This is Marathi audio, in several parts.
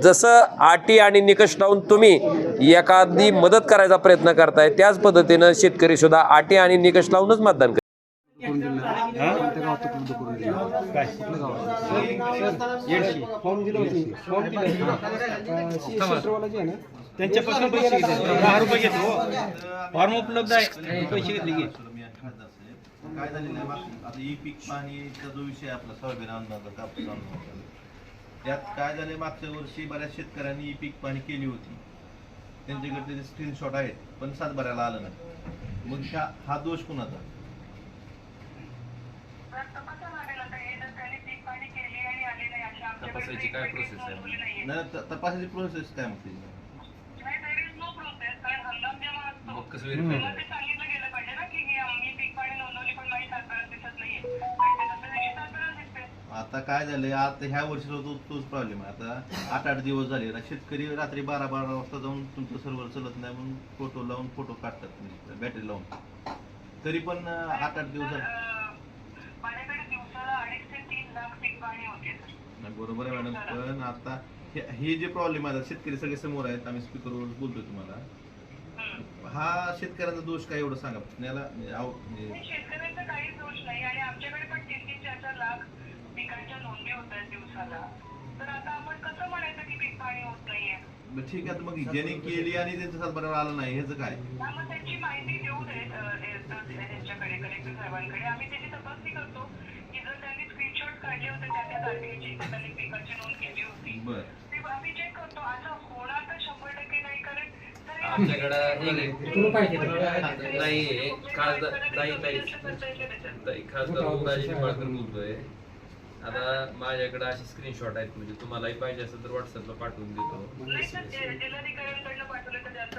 जसं अटी आणि निकष लावून तुम्ही एखादी मदत करायचा प्रयत्न करताय त्याच पद्धतीनं शेतकरी सुद्धा अटी आणि निकष लावूनच मतदान करतात. त्यांच्यापासून पैसे घेतले दहा रुपये घेतो फॉर्म उपलब्ध आहे पैसे घेतले की काय झालेलं आहे? आता ई पीक पाणीचा जो विषय आपला सोयाबीन कापूस त्यात काय झालंय मागच्या वर्षी बऱ्याच शेतकऱ्यांनी ई पीक पाणी केली होती. त्यांच्याकडे त्याचे स्क्रीनशॉट आहेत पण सातबाऱ्याला आलं नाही. मग ह्या हा दोष कुणाचा? तपासायची काय प्रोसेस आहे? नाही त- तपासाची प्रोसेस काय मग त्याची? मग कसं व्हेरीफाय आता काय झालंय आता ह्या वर्षीला तो तोच प्रॉब्लेम आहे. आता आठ आठ दिवस झाले शेतकरी रात्री बारा बारा वाजता जाऊन तुमचं सर्व्हर चलत नाही म्हणून फोटो लावून फोटो काढतात बॅटरी लावून. तरी पण आठ आठ दिवस झाले. बरोबर आहे मॅडम पण आता हे- हे जे प्रॉब्लेम आहे शेतकरी सगळे समोर आहेत आम्ही स्पीकरवर बोलतोय तुम्हाला. हा शेतकऱ्यांचा दोष काय एवढं सांगा याला म्हणजे शेतकऱ्यांचा काहीच दोष नाही आणि आमच्याकडे पण तीन तीन चार चार लाख पिकांच्या नोंदी होत आहेत दिवसाला तर आता आपण कसं म्हणायचं की पीक पाणी होत नाहीये मग ठीक आहे तर मग ज्यांनी केली आणि त्यांचं सातबाऱ्यावर आलं नाही ह्याचं काय हा, मग त्याची माहिती देऊ अ, हे- त- त्यांच्याकडे कलेक्टर साहेबांकडे आम्ही त्याची तपासणी करतो की जर त्यांनी स्क्रीनशॉट काढले होते त्या त्या तारखेची तर त्यांनी पिकाची नोंद केली होती बर ते आम्ही चेक करतो असं होणार तर शंभर टक्के नाही कारण हे आमच्याकडं एक नाही खासदार ताई खासदार निंबाळकर बोलतोय आता माझ्याकडे असे स्क्रीनशॉट आहेत म्हणजे तुम्हालाही पाहिजे असेल तर व्हॉट्सअपला पाठवून देतो.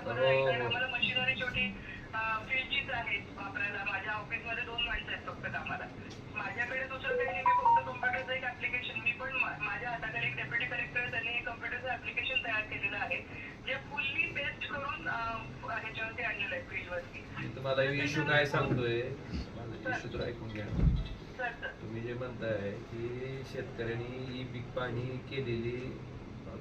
हो, हो. वापरायला माझ्या ऑफिसमध्ये दोन माणसं आहेत फक्त कामाला. माझ्याकडे दुसरं काही नाही मी फक्त कम्प्युटरचं एक ऍप्लिकेशन मी पण माझ्या हाताखाली एक डेप्युटी कलेक्टर त्यांनी एक कम्प्युटरचं ऍप्लिकेशन तयार केलेलं आहे जे फुल्ली बेस्ट करून ह्याच्यावरती आणलेलं आहे फील्डवरती तुम्हाला इश्यू काय सांगतोय? माझा इश्यू तर ऐकून घ्या. तुम्ही जे म्हणताय की शेतकऱ्यांनी ई पीक पाणी केलेली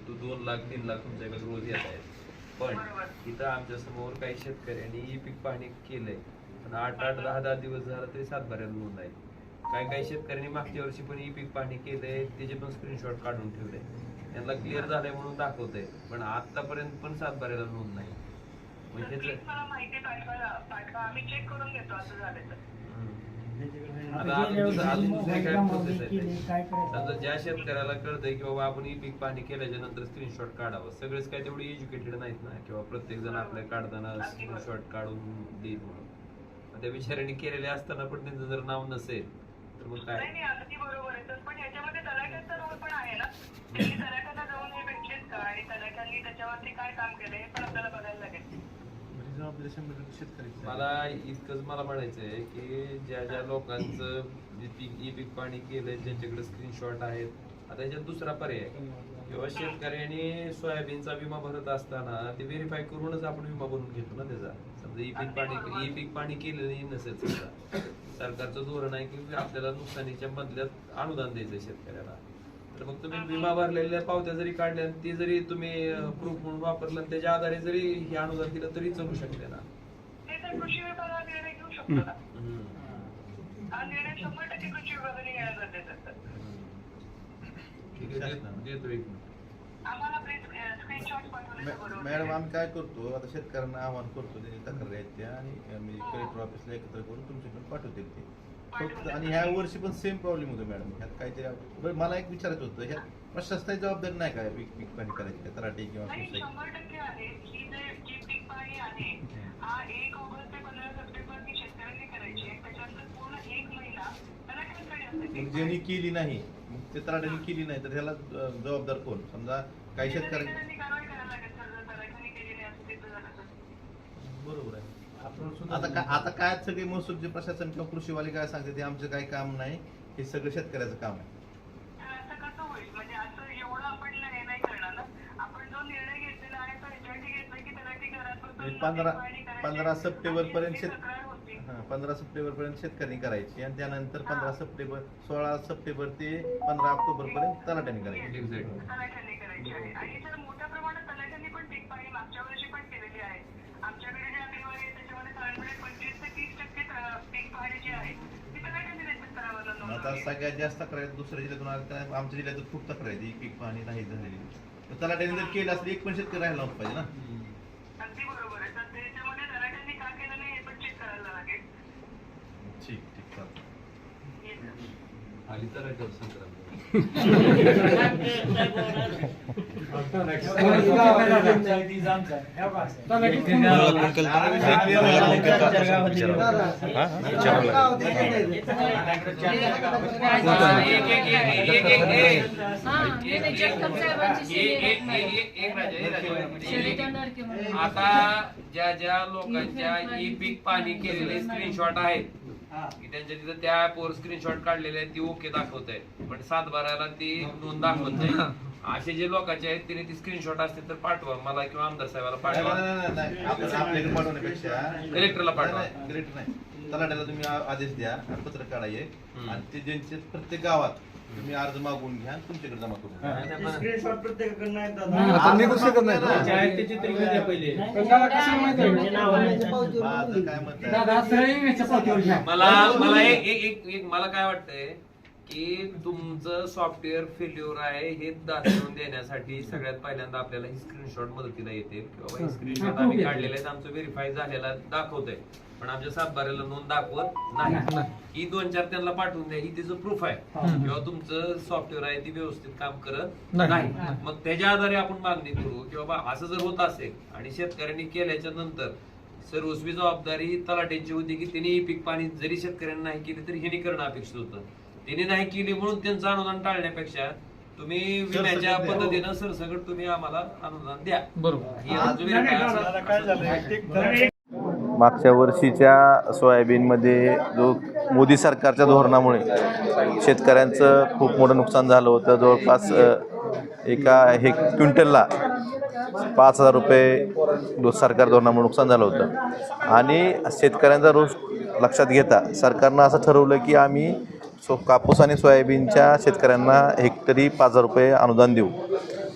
तो दोन लाख तीन लाख तुमच्याकडे रोज येत आहेत. पण इथं आमच्यासमोर काही शेतकऱ्यांनी ई पीक पाणी केलंय. पण आठ आठ दहा दहा दिवस झाला तरी सातबाऱ्याला नोंद आहे काही काही शेतकऱ्यांनी मागच्या वर्षी पण ई पीक पाणी केलंय त्याचे पण स्क्रीनशॉट काढून ठेवले. त्यांना क्लिअर झालंय म्हणून दाखवतंय. पण आतापर्यंत पण सातबाऱ्याला नोंद नाही. आम्ही चेक करून घेतो असं झालं तर. आता अजून दुसरं- अजून दुसरी काय प्रोसेस आहे ताई? समजा ज्या शेतकऱ्याला कळतंय की बाबा आपण ई पीक पाणी केल्याच्यानंतर स्क्रीनशॉट काढावं. सगळेच काय तेवढे एज्युकेटेड नाहीत ना? किंवा प्रत्येक जण आपल्या काढताना स्क्रीनशॉट काढून देईल म्हणून. त्या बिचाऱ्यांनी केलेले असताना पण त्यांचं जर नाव नसेल तर मग काय? नाही नाही अगदी बरोबर आहे. तर पण याच्यामध्ये तलाठ्यांचा रोल पण आहे ना? त्यांनी तलाठ्यांना जाऊन हे भेटलेत का आणि तलाठ्यांनी त्याच्यावरती काय काम केलं हे पण आपल्याला बघायला लागेल. जबाबदारी शंभर टक्के शेतकऱ्याची आहे. मला इतकंच मला म्हणायचंय की ज्या ज्या लोकांचं जे पीक ई पीक पाणी केलंय ज्यांच्याकडे स्क्रीनशॉट आहेत आता याच्यात दुसरा पर्याय किंवा शेतकऱ्यांनी सोयाबीनचा विमा भरत असताना ते व्हेरीफाय करूनच आपण विमा भरून घेतो ना त्याचा. समजा ई पीक पाणी ई पीक पाणी केलेलं नसेल समजा. सरकारचं धोरण आहे की आपल्याला नुकसानीच्या मधल्यात अनुदान द्यायचं शेतकऱ्याला. तर मग तुम्ही विमा भरलेल्या पावत्या जरी काढल्या आणि ते जरी तुम्ही प्रूफ म्हणून वापरलं आणि त्याच्या आधारे जरी हे अनुदान दिलं तरी चालू शकते ना. ते तर कृषी विभाग हा निर्णय घेऊ शकतो ना. हम्म. हा निर्णय शंभर टक्के कृषी विभागाने घेणं गरजेचं असतं ठीक आहे देत- देतो एक मिनिट. आम्हाला प्लीज स्क्रीनशॉट पाठवले तर मॅ- बरोबर मॅडम आम्ही काय करतो आता शेतकऱ्यांना आवाहन करतो त्यांनी तक्रारी आहेत त्या आणि मी कलेक्टर ऑफिसला एकत्र करून तुमच्याकडे पाठवते ते. फक्त आणि ह्या वर्षी पण सेम प्रॉब्लेम होतो मॅडम ह्यात काहीतरी बरं मला एक विचारायचं होतं ह्यात प्रशासनाची जबाबदारी नाही काय पीक पीक पाणी करायची काय तराटे किंवा नाही सोसायटी शंभर टक्के आहे. ही जे जी पीक पाणी आहे हा एक ऑगस्ट ते पंधरा सप्टेंबर ती शेतकऱ्यांनी करायची आहे. त्याच्यानंतर पूर्ण एक महिना तलाठ्यांकडे असायची. मग ज्यांनी केली नाही मग ते तराट्याने केली नाही तर ह्याला जबाबदार कोण? समजा काही शेतकऱ्यांनी त्यांनी कारवाई करायला लागेल सर जर तलाठ्यांनी केली नाही असं तिथं झालं तर. बरोबर आहे. आता काय आता काय सगळे महसूलचे प्रशासन किंवा कृषीवाले काय सांगते ते आमचं काही काम नाही. हे सगळं शेतकऱ्याचं काम आहे. तर असं कसं होईल? म्हणजे असं एवढं आपण हे नाही करणार ना. आपण जो निर्णय घेतलेला आहे तो ह्याच्यासाठी घेतला की तलाठी घरात बसून म्हणजे पंधरा सप्टेंबर पर्यंत शेत जी. हा, पंधरा सप्टेंबर पर्यंत शेतकऱ्यांनी करायची. आणि त्यानंतर पंधरा सप्टेंबर सोळा सप्टेंबर ते पंधरा ऑक्टोबर पर्यंत तलाट्याने करायची. Exactly. तलाठ्यांनी करायची करायची आहे. आणि सर मोठ्या प्रमाणात तलाठ्यांनी पण पीक पाणी मागच्या वर्षी पण केलेली आहे. आमच्याकडे आता सगळ्यात जास्त तक्रार दुसऱ्या जिल्ह्यातून आल्या आमच्या जिल्ह्यात खूप तक्रार आहे ही पीक पाणी नाही झालेली. तर तलाट्याने जर केलं असलं एक पण शेतकरी राहायला नव्हतं पाहिजे ना. आता ज्या ज्या लोकांच्या ई पीक पाणी केलेले स्क्रीनशॉट आहेत की त्यांच्या तिथं त्या ऍपवर स्क्रीनशॉट काढलेले आहेत ती ओके दाखवत आहे पण सात बाराला ती नोंद दाखवत नाही असे जे लोकांचे आहेत तिने ती स्क्रीनशॉट असते तर पाठवा. मला किंवा आमदार साहेबाला पाठवा. कलेक्टरला पाठवा. कलेक्टर नाही तलाट्याला तुम्ही आदेश द्या पत्र काढाये. आणि ते ज्यांचे प्रत्येक गावात. तुम्ही अर्ज मागवून घ्या आणि तुमच्याकडे जमा करून घ्या. आता माझं काय मत आहे? मला मला एक एक एक एक मला काय वाटतंय की तुमचं सॉफ्टवेअर फेल्युअर आहे हे दाखवून देण्यासाठी सगळ्यात पहिल्यांदा आपल्याला ही स्क्रीनशॉट मदतीला येते. किंवा ही. स्क्रीनशॉट आम्ही काढलेले आहेत आमचं व्हेरीफाय झालेला दाखवतंय. पण आमच्या सातबाऱ्याला नोंद दाखवत नाही. ही दोन चार त्यांना पाठवून द्या ही त्याचं प्रूफ आहे. किंवा तुमचं सॉफ्टवेअर आहे ती व्यवस्थित काम करत नाही. मग त्याच्या आधारे आपण मागणी करू की बाबा असं जर होत असेल आणि शेतकऱ्यांनी केल्याच्यानंतर सर्वस्वी जबाबदारी तलाट्यांची होती की त्यांनी पीक पाणी जरी शेतकऱ्यांना नाही केली तरी ह्यांनी करणं अपेक्षित होतं. त्यांनी नाही केली म्हणून त्यांचं अनुदान टाळण्यापेक्षा तुम्ही विम्याच्या. पद्धतीनं सरसकट तुम्ही आम्हाला अनुदान द्या. बरोबर. मागच्या वर्षीच्या सोयाबीनमध्ये जो मोदी सरकारच्या धोरणामुळे शेतकऱ्यांचं खूप मोठं नुकसान झालं होतं. जवळपास अ, एका हे क्विंटलला पाच हजार रुपये दो सरकार धोरणामुळे नुकसान झालं होतं. आणि शेतकऱ्यांचा रोष लक्षात घेता सरकारनं असं ठरवलं की आम्ही सो कापूस आणि सोयाबीनच्या शेतकऱ्यांना हेक्टरी पाच हजार रुपये अनुदान देऊ.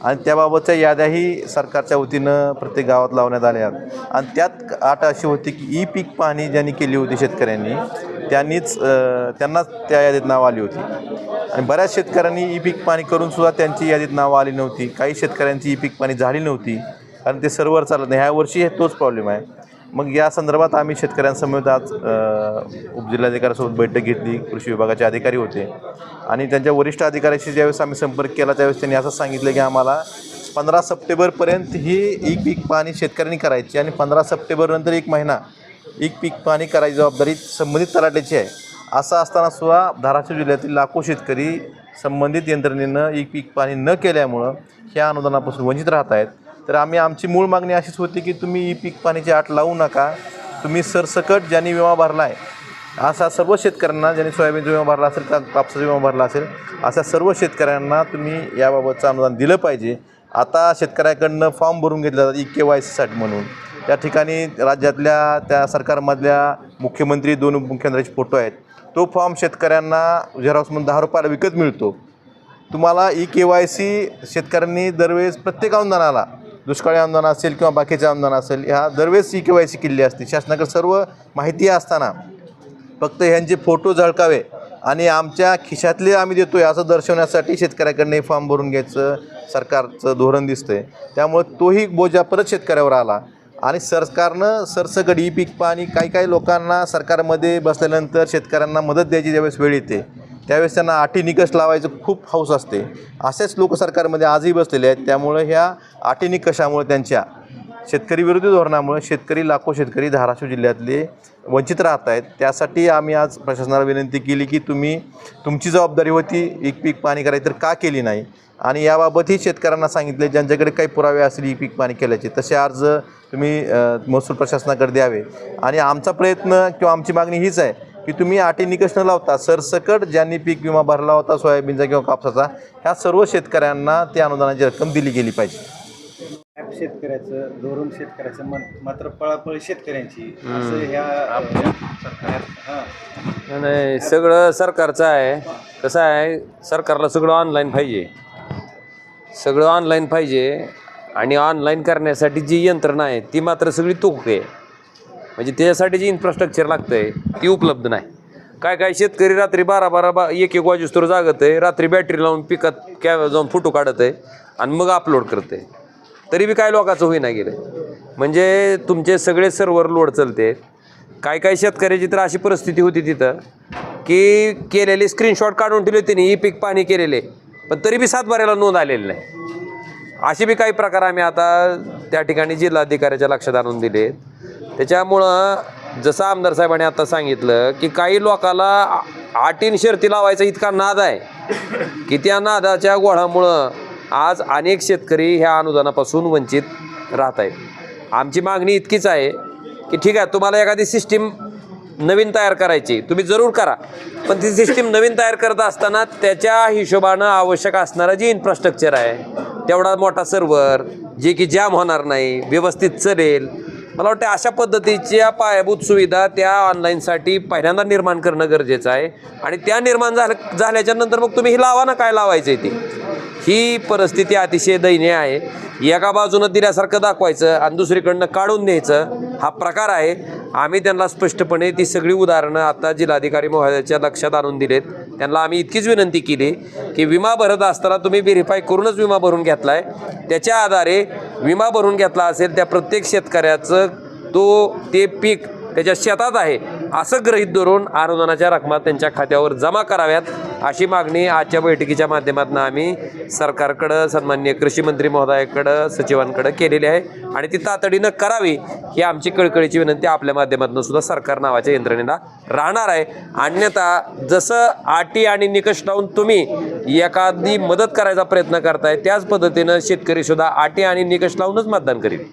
आणि त्याबाबतच्या याद्याही सरकारच्या वतीनं प्रत्येक गावात लावण्यात आल्या. आणि त्यात आठ अशी होती की ई पीक पाहणी ज्यांनी केली होती शेतकऱ्यांनी त्यांनीच त्यांनाच त्या यादीत नाव आली होती. आणि बऱ्याच शेतकऱ्यांनी ई पीक पाणी करूनसुद्धा त्यांची यादीत नावं आली नव्हती. काही शेतकऱ्यांची ई पीक पाणी झाली नव्हती. कारण ते सर्व्हर चालत नाही. ह्यावर्षी हे तोच प्रॉब्लेम आहे. मग या संदर्भात आम्ही शेतकऱ्यांसमवेत आज उपजिल्हाधिकाऱ्यासोबत बैठक घेतली कृषी विभागाचे अधिकारी होते. आणि त्यांच्या वरिष्ठ अधिकाऱ्याशी ज्यावेळेस आम्ही संपर्क केला त्यावेळेस त्यांनी असं सांगितलं की आम्हाला पंधरा सप्टेंबरपर्यंत ही एक पीक पाणी शेतकऱ्यांनी करायची आणि पंधरा सप्टेंबरनंतर एक महिना एक पीक पाणी करायची जबाबदारी संबंधित तलाट्याची आहे. असं असताना सुद्धा धाराशिव जिल्ह्यातील लाखो शेतकरी संबंधित यंत्रणेनं एक पीक पाणी न केल्यामुळं ह्या अनुदानापासून वंचित राहत आहेत. तर आम्ही आमची मूळ मागणी अशीच होती की तुम्ही ई पीक पाण्याची आट लावू नका. तुम्ही सरसकट ज्यांनी विमा भरला आहे असा सर्व शेतकऱ्यांना ज्यांनी सोयाबीनचा विमा भरला असेल का कापसाचा विमा भरला असेल अशा सर्व शेतकऱ्यांना तुम्ही याबाबतचं अनुदान दिलं पाहिजे. आता शेतकऱ्याकडनं फॉर्म भरून घेतला जातात ई के वाय सीसाठी म्हणून. त्या ठिकाणी राज्यातल्या त्या सरकारमधल्या मुख्यमंत्री दोन उपमुख्यमंत्र्यांचे फोटो आहेत. तो फॉर्म शेतकऱ्यांना झेरॉक्समधून दहा रुपयाला विकत मिळतो. तुम्हाला ई के वाय सी शेतकऱ्यांनी दरवेळेस प्रत्येक अनुदानाला दुष्काळी अनुदान असेल किंवा बाकीचे अनुदान असेल ह्या दरवेळेस ई के वाय सी केलेली असते. शासनाकडे सर्व माहिती असताना फक्त ह्यांचे फोटो झळकावे आणि आमच्या खिशातले आम्ही देतो आहे असं दर्शवण्यासाठी शेतकऱ्याकडनं फॉर्म भरून घ्यायचं सरकारचं धोरण दिसतं आहे त्यामुळे तोही बोजा परत शेतकऱ्यावर आला आणि सरकारनं सरसकट ई पीक पाणी काही काही लोकांना सरकारमध्ये बसल्यानंतर शेतकऱ्यांना मदत द्यायची ज्यावेळेस वेळ येते त्यावेळेस त्यांना आटी निकष लावायचं खूप हौस असते. असेच लोक सरकारमध्ये आजही बसलेले आहेत. त्यामुळे ह्या अटी निकषामुळे त्यांच्या शेतकरी विरोधी धोरणामुळे शेतकरी लाखो शेतकरी धाराशिव जिल्ह्यातले वंचित राहत आहेत. त्यासाठी आम्ही आज प्रशासनाला विनंती केली की तुम्ही तुमची जबाबदारी होती एक पीक पाणी करायची तर का केली नाही? आणि याबाबतही शेतकऱ्यांना सांगितले ज्यांच्याकडे काही पुरावे असतील ई पीक पाणी केल्याचे तसे अर्ज तुम्ही महसूल प्रशासनाकडे द्यावे. आणि आमचा प्रयत्न किंवा आमची मागणी हीच आहे की तुम्ही अटी निकष न लावता सरसकट ज्यांनी पीक विमा भरला होता सोयाबीनचा किंवा कापसाचा ह्या सर्व शेतकऱ्यांना त्या अनुदानाची रक्कम दिली गेली पाहिजे. ॲप शेतकऱ्याचं धोरण शेतकऱ्याचं मन मात्र पळापळ शेतकऱ्यांची. असं ह्या सरकार हां. नाही सगळं सरकारचं आहे. कसं आहे सरकारला सगळं ऑनलाईन पाहिजे. सगळं ऑनलाईन पाहिजे आणि ऑनलाईन करण्यासाठी जी यंत्रणा आहे ती मात्र सगळी तोक आहे. म्हणजे त्याच्यासाठी जी इन्फ्रास्ट्रक्चर लागतं आहे ती उपलब्ध नाही. काय काय शेतकरी रात्री बारा बारा बा एक एक वाजूस्तोर जागत आहे रात्री बॅटरी लावून पिकात कॅ जाऊन फोटो काढत आहे आणि मग अपलोड करत आहे तरी बी काय लोकांचं होईना गेलं. म्हणजे तुमचे सगळे सर्वर लोड चालते. काय काय शेतकऱ्याची तर अशी परिस्थिती होती तिथं की केलेले स्क्रीनशॉट काढून ठेवले त्यांनी ई पीक पाणी केलेले. पण तरी बी सातबाऱ्याला नोंद आलेली नाही. असे बी काही प्रकार आम्ही आता त्या ठिकाणी जिल्हाधिकाऱ्याच्या लक्षात आणून दिले त्याच्यामुळं जसं आमदार साहेबांनी आता सांगितलं की काही लोकाला आटीन शर्ती लावायचा इतका नाद आहे. की त्या नादाच्या गोळामुळं आज अनेक शेतकरी ह्या अनुदानापासून वंचित राहत आहेत आमची मागणी इतकीच आहे की ठीक आहे तुम्हाला एखादी सिस्टीम नवीन तयार करायची तुम्ही जरूर करा. पण ती सिस्टीम नवीन तयार करत असताना त्याच्या हिशोबानं आवश्यक असणारा जी इन्फ्रास्ट्रक्चर आहे तेवढा मोठा सर्व्हर जे की जॅम होणार नाही व्यवस्थित चलेल मला वाटतं अशा पद्धतीच्या पायाभूत सुविधा त्या ऑनलाईनसाठी पहिल्यांदा निर्माण करणं गरजेचं आहे. आणि त्या निर्माण झाल्या झाल्याच्यानंतर मग तुम्ही ही लावा ना काय लावायचं आहे ती? ही परिस्थिती अतिशय दयनीय आहे. एका बाजूनं दिल्यासारखं दाखवायचं आणि दुसरीकडनं काढून द्यायचं हा प्रकार आहे. आम्ही त्यांना स्पष्टपणे ती सगळी उदाहरणं आता जिल्हाधिकारी महोदयाच्या लक्षात आणून दिलेत. त्यांना आम्ही इतकीच विनंती केली की विमा भरत असताना तुम्ही व्हेरीफाय करूनच विमा भरून घेतला आहे त्याच्या आधारे विमा भरून घेतला असेल त्या प्रत्येक शेतकऱ्याचं तो ते पीक त्याच्या शेतात आहे. असं गृहीत धरून अनुदानाच्या रकमा त्यांच्या खात्यावर जमा कराव्यात अशी मागणी आजच्या बैठकीच्या माध्यमातून आम्ही सरकारकडं सन्माननीय कृषी मंत्री महोदयाकडं सचिवांकडं केलेली आहे. आणि ती तातडीनं करावी ही आमची कळकळीची विनंती आपल्या माध्यमातून सुद्धा सरकार नावाच्या यंत्रणेला राहणार आहे. अन्यथा जसं आटी आणि निकष लावून तुम्ही एखादी मदत करायचा प्रयत्न करताय त्याच पद्धतीनं शेतकरी सुद्धा आटी आणि निकष लावूनच मतदान करील.